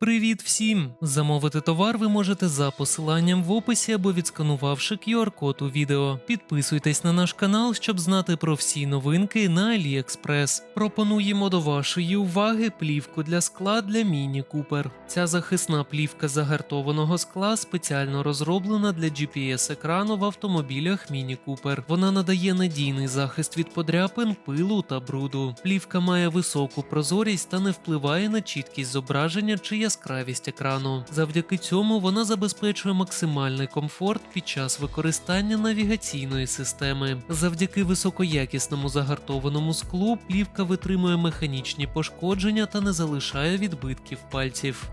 Привіт всім! Замовити товар ви можете за посиланням в описі або відсканувавши QR-код у відео. Підписуйтесь на наш канал, щоб знати про всі новинки на AliExpress. Пропонуємо до вашої уваги плівку для скла для Міні Купер. Ця захисна плівка загартованого скла спеціально розроблена для GPS-екрану в автомобілях Міні Купер. Вона надає надійний захист від подряпин, пилу та бруду. Плівка має високу прозорість та не впливає на чіткість зображення чи яскравість екрану. Завдяки цьому вона забезпечує максимальний комфорт під час використання навігаційної системи. Завдяки високоякісному загартованому склу плівка витримує механічні пошкодження та не залишає відбитків пальців.